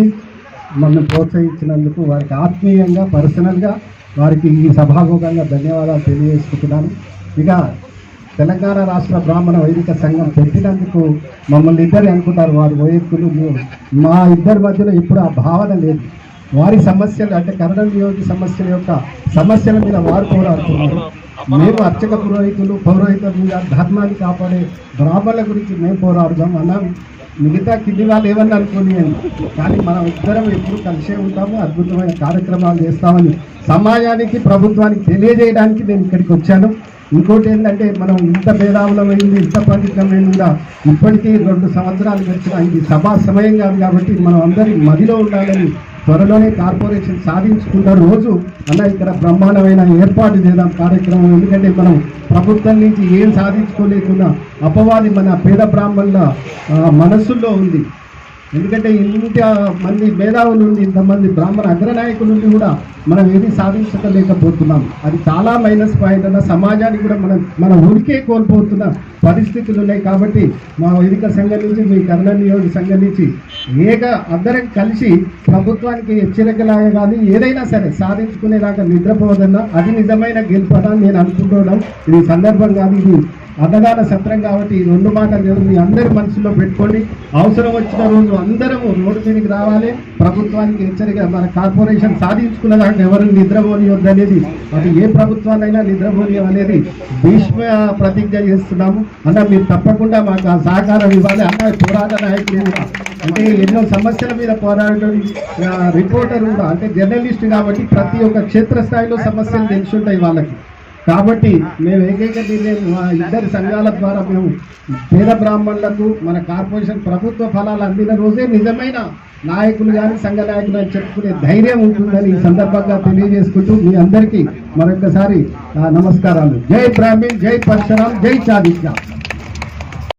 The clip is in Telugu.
వచ్చి మమ్మల్ని ప్రోత్సహించినందుకు వారికి ఆత్మీయంగా పర్సనల్గా వారికి ఈ సభాముఖంగా ధన్యవాదాలు తెలియజేసుకుంటున్నాను. ఇక తెలంగాణ రాష్ట్ర బ్రాహ్మణ వైదిక సంఘం పెట్టినందుకు మమ్మల్ని ఇద్దరు అనుకుంటారు. వారి వైదికులు మా ఇద్దరి మధ్యలో ఇప్పుడు ఆ భావన లేదు. వారి సమస్యలు అంటే కన్నడ నియోజక సమస్యల యొక్క సమస్యల మీద వారు పోరాడుతున్నారు. మేము అర్చక పురోహితులు పౌరోహితుల మీద ధర్మాన్ని కాపాడే బ్రాహ్మణుల గురించి మేము పోరాడుదాం. అన్నాం మిగతా కింది వాళ్ళు ఏమన్నా అనుకోని కానీ మనం ఇద్దరం ఎప్పుడు కలిసే ఉంటాము అద్భుతమైన కార్యక్రమాలు చేస్తామని. సమాజానికి ప్రభుత్వానికి తెలియజేయడానికి నేను ఇక్కడికి వచ్చాను. ఇంకోటి ఏంటంటే మనం ఇంత భేదావులమైంది ఇంత పండితమైంది కూడా ఇప్పటికీ రెండు సంవత్సరాలు గడిచిన ఇది సభా సమయం కాదు కాబట్టి మనం అందరి మదిలో ఉండాలని త్వరలోనే కార్పొరేషన్ సాధించుకున్న రోజు అలా ఇక్కడ బ్రహ్మాండమైన ఏర్పాటు చేద్దాం కార్యక్రమం. ఎందుకంటే మనం ప్రభుత్వం నుంచి ఏం సాధించుకోలేకున్నా అపవాది మన పేద బ్రాహ్మణుల మనస్సుల్లో ఉంది. ఎందుకంటే ఇంత మంది మేధావుల నుండి ఇంతమంది బ్రాహ్మణ అగ్రనాయకుల నుండి కూడా మనం ఏది సాధించలేకపోతున్నాం. అది చాలా మైనస్ పాయింట్ అన్న సమాజానికి కూడా మనం మన ఉనికే కోల్పోతున్న పరిస్థితులు ఉన్నాయి కాబట్టి మా వేదిక సంఘం నుంచి మీ కర్ణ నియోజక సంఘం నుంచి ఏక అందరం కలిసి ప్రభుత్వానికి హెచ్చరికలాగా కానీ ఏదైనా సరే సాధించుకునేలాగా నిద్రపోవదన్నా అది నిజమైన గెలుపదని నేను అనుకుంటున్నాం ఇది సందర్భం కాదు ఇది అన్నదాన సత్రం కాబట్టి ఈ రెండు మాటలు మీ అందరి మనసులో పెట్టుకోండి అవసరం వచ్చిన రోజు అందరము రోడ్డు మీదకి రావాలి. ప్రభుత్వానికి హెచ్చరిక మన కార్పొరేషన్ సాధించుకున్న దాంట్లో ఎవరు నిద్రపోనియొద్దు అనేది అది ఏ ప్రభుత్వాన్నైనా నిద్రపోనియం అనేది భీష్మ ప్రతిజ్ఞ చేస్తున్నాము. అన్న మీరు తప్పకుండా మాకు ఆ సహకారం ఇవ్వాలి. అన్న పోరాట నాయకులు అంటే ఎన్నో సమస్యల మీద పోరాడటం రిపోర్టర్ కూడా అంటే జర్నలిస్ట్ కాబట్టి ప్రతి ఒక్క క్షేత్రస్థాయిలో సమస్యలు తెలిసి ఉంటాయి వాళ్ళకి. కాబట్టి మేము ఏకైక నిర్ణయం మా ఇద్దరి సంఘాల ద్వారా మేము పేద బ్రాహ్మణులకు మన కార్పొరేషన్ ప్రభుత్వ ఫలాలు అందిన రోజే నిజమైన నాయకులు కానీ సంఘ నాయకులు అని చెప్పుకునే ధైర్యం ఉంటుందని ఈ సందర్భంగా తెలియజేసుకుంటూ మీ అందరికీ మరొకసారి నమస్కారాలు. జై బ్రాహ్మణ్ జై పరశురాం జై చాదిత్య